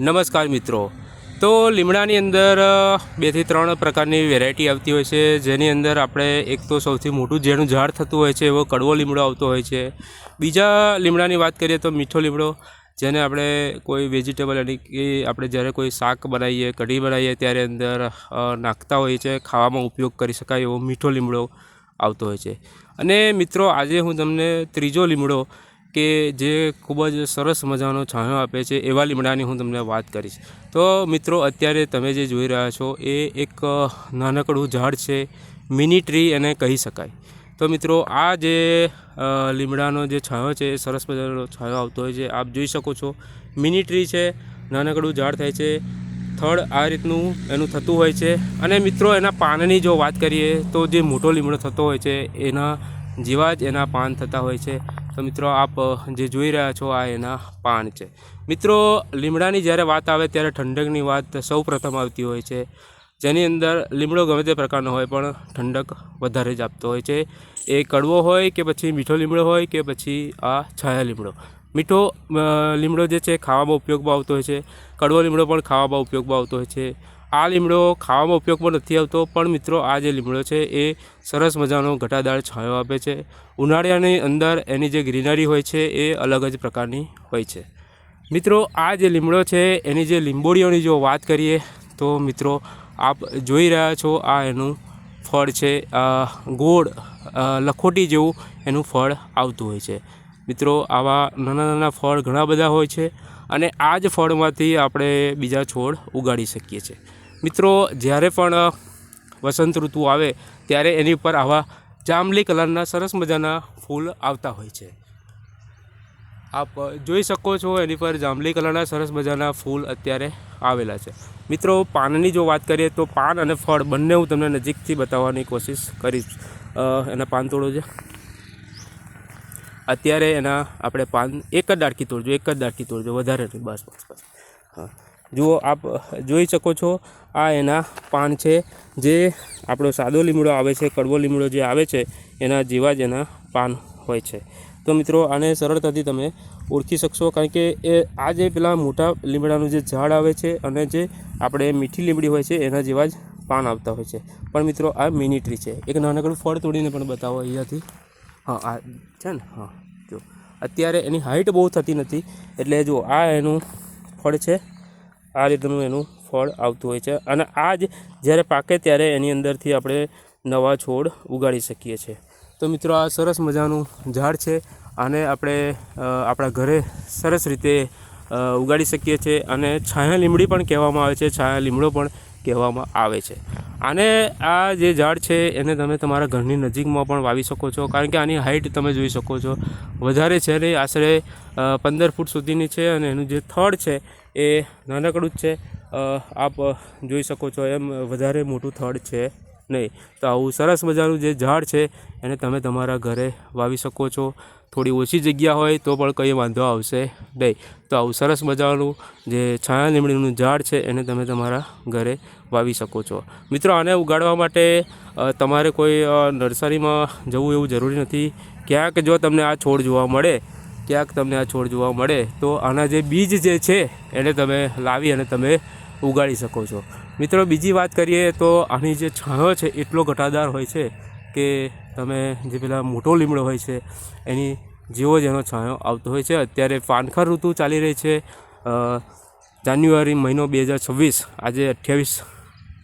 નમસ્કાર મિત્રો. તો લીમડાની અંદર બેથી ત્રણ પ્રકારની વેરાયટી આવતી હોય છે. જેની અંદર આપણે એક તો સૌથી મોટું જેનું ઝાડ થતું હોય છે, એવો કડવો લીમડો આવતો હોય છે. બીજા લીમડાની વાત કરીએ તો મીઠો લીમડો, જેને આપણે કોઈ વેજીટેબલ એટલે કે આપણે જ્યારે કોઈ શાક બનાવીએ, કઢી બનાવીએ, ત્યારે અંદર નાખતા હોઈએ છે ખાવામાં ઉપયોગ કરી શકાય એવો મીઠો લીમડો આવતો હોય છે. અને મિત્રો, આજે હું તમને ત્રીજો લીમડો કે જે ખૂબ જ સરસ મજાનો છાંયો આપે છે, એવા લીમડાની હું તમને વાત કરીશ. તો મિત્રો, અત્યારે તમે જે જોઈ રહ્યા છો, એ એક નાનકડું ઝાડ છે, મિની ટ્રી એને કહી શકાય. તો મિત્રો, આ જે લીમડાનો જે છાંયો છે, એ સરસ મજાનો છાંયો આવતો હોય છે. આપ જોઈ શકો છો, મિની ટ્રી છે, નાનકડું ઝાડ થાય છે, થડ આ રીતનું એનું થતું હોય છે. અને મિત્રો, એના પાનની જો વાત કરીએ, તો જે મોટો લીમડો થતો હોય છે, એના જેવા જ એના પાન થતા હોય છે. તો મિત્રો આપ જે જોઈ રહ્યા છો આ એના પાન છે. મિત્રો, લીમડાની જ્યારે વાત આવે ત્યારે ઠંડકની વાત સૌ પ્રથમ આવતી હોય છે. જેની અંદર લીમડો ગમે તે પ્રકારનો હોય પણ ઠંડક વધારે જ આપતો હોય છે. એ કડવો હોય કે પછી મીઠો લીમડો હોય કે પછી આ છાયા લીમડો. મીઠો લીમડો જે છે ખાવામાં ઉપયોગમાં આવતો હોય છે. કડવો લીમડો પણ ખાવામાં ઉપયોગમાં આવતો હોય છે. આ લીમડો ખાવામાં ઉપયોગમાં નથી આવતો, પણ મિત્રો આ જે લીમડો છે એ સરસ મજાનો ઘટાદાર છાંયો આપે છે. ઉનાળાની અંદર એની જે ગ્રીનરી હોય છે એ અલગ જ પ્રકારની હોય છે. મિત્રો, આ જે લીમડો છે, એની જે લીંબોળીઓની જો વાત કરીએ, તો મિત્રો આપ જોઈ રહ્યા છો આ એનું ફળ છે. ગોળ લખોટી જેવું એનું ફળ આવતું હોય છે. મિત્રો, આવા નાના નાના ફળ ઘણા બધા હોય છે અને આ જ ફળમાંથી આપણે બીજા છોડ ઉગાડી શકીએ છીએ. મિત્રો, જ્યારે પણ વસંત ઋતુ આવે, ત્યારે એની ઉપર આવા જાંબલી કલરના સરસ મજાના ફૂલ આવતા હોય છે. આપ જોઈ શકો છો એની પર જાંબલી કલરના સરસ મજાના ફૂલ અત્યારે આવેલા છે. મિત્રો, પાનની જો વાત કરીએ તો પાન અને ફળ બંને હું તમને નજીકથી બતાવવાની કોશિશ કરીશ. એના પાન તોડો છે અત્યારે એના આપણે પાન એક જ ડાળખી તોડજો, એક જ ડાળખી તોડજો, વધારે નહીં, બસ બસ બસ. હા. જુઓ આપ જોઈ શકો છો, આ એના પાન છે, જે આપણો સાદો લીમડો આવે છે, કડવો લીમડો જે આવે છે, એના જેવા જ એના પાન હોય છે. તો મિત્રો, આને સરળતાથી તમે ઓળખી શકશો, કારણ કે એ આ જે પેલા મોટા લીમડાનું જે ઝાડ આવે છે અને જે આપણે મીઠી લીમડી હોય છે, એના જેવા જ પાન આવતા હોય છે. પણ મિત્રો, આ મિની ટ્રી છે. એક નાનકડું ફળ તોડીને પણ બતાવો અહીંયાથી. હા, આ છે ને? હા, જો. અત્યારે એની હાઇટ બહુ થતી નથી, એટલે જો આ એનું ફળ છે આ રીતનું એનું ફળ આવતું હોય છે. અને આ જ જ્યારે પાકે ત્યારે એની અંદરથી આપણે નવા છોડ ઉગાડી શકીએ છીએ. તો મિત્રો, આ સરસ મજાનું ઝાડ છે આને આપણે આપણા ઘરે સરસ રીતે ઉગાડી શકીએ છીએ અને છાયા લીમડી પણ કહેવામાં આવે છે. છાયા લીમડો પણ કહેવામાં આવે છે. આને આ જે ઝાડ છે, એને તમે તમારા ઘરની નજીકમાં પણ વાવી શકો છો. કારણ કે આની હાઇટ તમે જોઈ શકો છો. વધારે છે ને, આશરે પંદર ફૂટ સુધીની છે અને એનું જે થડ છે, એ નાનકડું જ છે. આપ જોઈ શકો છો એમ, વધારે મોટું થડ છે. નહીં. તો આવું સરસ મજાનું જે ઝાડ છે, એને તમે તમારા ઘરે વાવી શકો છો. થોડી ઓછી જગ્યા હોય તો પણ કંઈ વાંધો આવશે નહીં. તો આવું સરસ મજાનું જે છાયા લીમડીનું ઝાડ છે, એને તમે તમારા ઘરે વાવી શકો છો. મિત્રો, આને ઉગાડવા માટે તમારે કોઈ નર્સરીમાં જવું એવું જરૂરી નથી. ક્યાંક જો તમને આ છોડ જોવા મળે, ક્યાંક તમને આ છોડ જોવા મળે, તો આના જે બીજ જે છે, એને તમે લાવી અને તમે ઉગાડી શકો છો. મિત્રો, બીજી વાત કરીએ તો આની જે છાંયો છે, એટલો ઘટાદાર હોય છે કે તમે જે પેલા મોટો લીમડો હોય છે, એની જેવો જ એનો છાંયો આવતો હોય છે. અત્યારે પાનખર ઋતુ ચાલી રહી છે. જાન્યુઆરી મહિનો બે હજાર છવ્વીસ, આજે અઠ્યાવીસ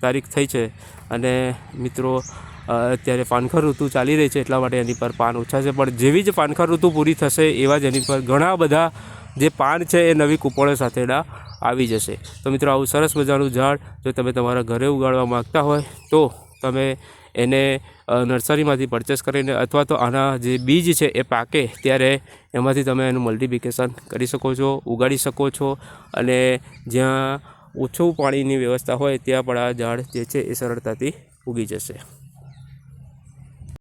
તારીખ થઈ છે. અને મિત્રો અત્યારે પાનખર ઋતુ ચાલી રહી છે એટલા માટે એની પર પાન ઓછા છે. પણ જેવી જ પાનખર ઋતુ પૂરી થશે એવા જ એની પર ઘણા બધા જે પાન છે એ નવી કૂપળો સાથેના આવી જશે. તો મિત્રો, આવું સરસ મજાનું ઝાડ જો તમે તમારા ઘરે ઉગાડવા માગતા હોય, તો તમે એને નર્સરીમાંથી પરચેસ કરીને અથવા તો આના જે બીજ છે એ પાકે, ત્યારે એમાંથી તમે એનું મલ્ટિપ્લિકેશન કરી શકો છો, ઉગાડી શકો છો અને જ્યાં ઓછું પાણીની વ્યવસ્થા હોય, ત્યાં પણ આ ઝાડ જે છે એ સરળતાથી ઉગી જશે.